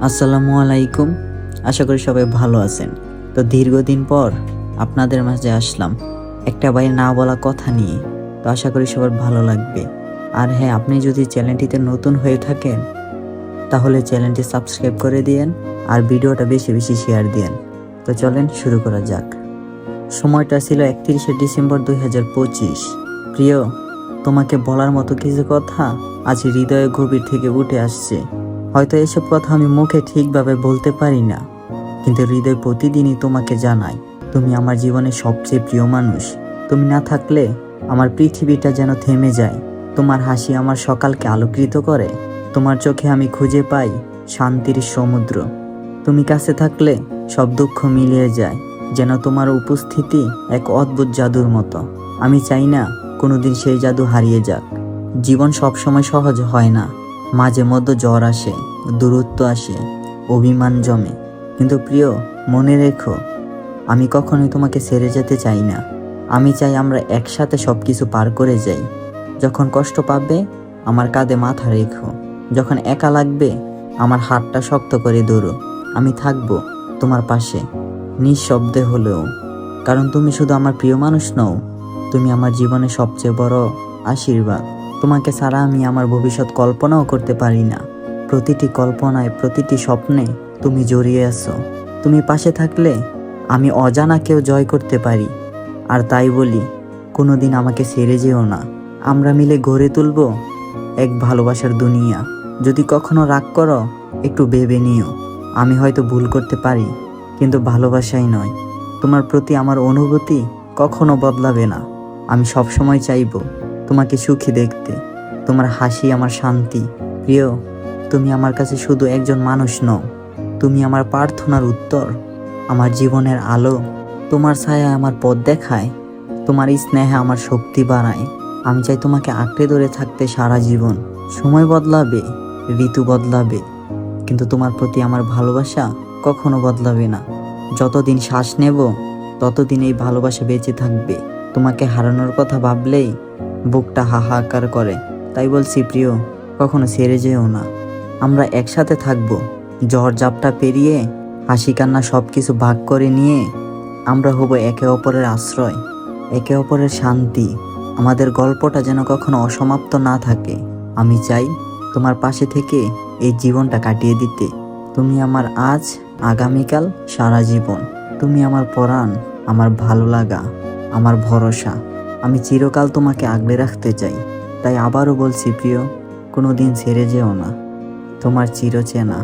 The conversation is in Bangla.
আসসালামু আলাইকুম। আশা করি সবাই ভালো আছেন। তো দীর্ঘদিন পর আপনাদের মাঝে আসলাম একটা ভাই না বলা কথা নিয়ে। তো আশা করি সবার ভালো লাগবে। আর হ্যাঁ আপনি যদি চ্যানেলটিতে নতুন হয়ে থাকেন, তাহলে চ্যানেলটি সাবস্ক্রাইব করে দিয়েন আর ভিডিওটা বেশি বেশি শেয়ার দিয়েন। তো চলেন শুরু করা যাক। সময়টা ছিল একত্রিশে ডিসেম্বর দুই হাজার পঁচিশ। প্রিয়, তোমাকে বলার মতো কিছু কথা আজ হৃদয়ে গভীর থেকে উঠে আসছে। হয়তো এসব কথা আমি মুখে ঠিকভাবে বলতে পারি না। কিন্তু হৃদয় প্রতিদিনই তোমাকে জানায়, তুমি আমার জীবনের সবচেয়ে প্রিয় মানুষ। তুমি না থাকলে আমার পৃথিবীটা যেন থেমে যায়। তোমার হাসি আমার সকালকে আলোকৃত করে। তোমার চোখে আমি খুঁজে পাই শান্তির সমুদ্র। তুমি কাছে থাকলে সব দুঃখ মিলিয়ে যায়, যেন তোমার উপস্থিতি এক অদ্ভুত জাদুর মতো। আমি চাই না কোনোদিন সেই জাদু হারিয়ে যাক। জীবন সবসময় সহজ হয় না। মাঝে মধ্যে জ্বর আসে, দূরত্ব আসে, অভিমান জমে। কিন্তু প্রিয়, মনে রেখো, আমি কখনোই তোমাকে ছেড়ে যেতে চাই না। আমি চাই আমরা একসাথে সব কিছু পার করে যাই। যখন কষ্ট পাবে, আমার কাঁধে মাথা রেখো। যখন একা লাগবে, আমার হাতটা শক্ত করে ধরো। আমি থাকব তোমার পাশে, নিঃশব্দে হলেও। কারণ তুমি শুধু আমার প্রিয় মানুষ নও, তুমি আমার জীবনে সবচেয়ে বড় আশীর্বাদ। তোমাকে ছাড়া আমি আমার ভবিষ্যৎ কল্পনাও করতে পারি না। প্রতিটি কল্পনায় প্রতিটি স্বপ্নে তুমি জড়িয়ে আছো। তুমি পাশে থাকলে আমি অজানাকেও জয় করতে পারি। আর তাই বলি, কোনোদিন আমাকে ছেড়ে যেও না। আমরা মিলে গড়ে তুলব এক ভালোবাসার দুনিয়া। যদি কখনো রাগ করো, একটু ভেবে নিও। আমি হয়তো ভুল করতে পারি, কিন্তু ভালোবাসাই নয়। তোমার প্রতি আমার অনুভূতি কখনো বদলাবে না। আমি সবসময় চাইব তোমাকে সুখী দেখতে। তোমার হাসি আমার শান্তি। প্রিয়, তুমি আমার কাছে শুধু একজন মানুষ নও। তুমি আমার প্রার্থনার উত্তর। আমার জীবনের আলো তোমার ছায়া আমার পথ দেখায়। তোমার স্নেহে আমার শক্তি বাড়ায়। আমি চাই তোমাকে আঁকড়ে ধরে থাকতে সারা জীবন। সময় বদলাবে, ঋতু বদলাবে। কিন্তু তোমার প্রতি আমার ভালোবাসা কখনো বদলাবে না। যতদিন শ্বাস নেব, ততদিন এই ভালোবাসা বেঁচে থাকবে। তোমাকে হারানোর কথা ভাবলেই বুকটা হাহাকার করে। তাই বলছি, প্রিয়, কখনো ছেড়ে যেও না। আমরা একসাথে থাকব। ঝড় জাপটা পেরিয়ে, হাসি কান্না সব কিছু ভাগ করে নিয়ে, আমরা হব একে অপরের আশ্রয়, একে অপরের শান্তি। আমাদের গল্পটা যেন কখনো অসমাপ্ত না থাকে। আমি চাই তোমার পাশে থেকে এই জীবনটা কাটিয়ে দিতে। তুমি আমার আজ, আগামীকাল, সারা জীবন। তুমি আমার পরাণ, আমার ভালো লাগা, আমার ভরসা। আমি চিরকাল তোমাকে আগলে রাখতে চাই। তাই আবারও বলছি প্রিয় কোনো দিন ছেড়ে যেও না। তোমার চিরচেনা।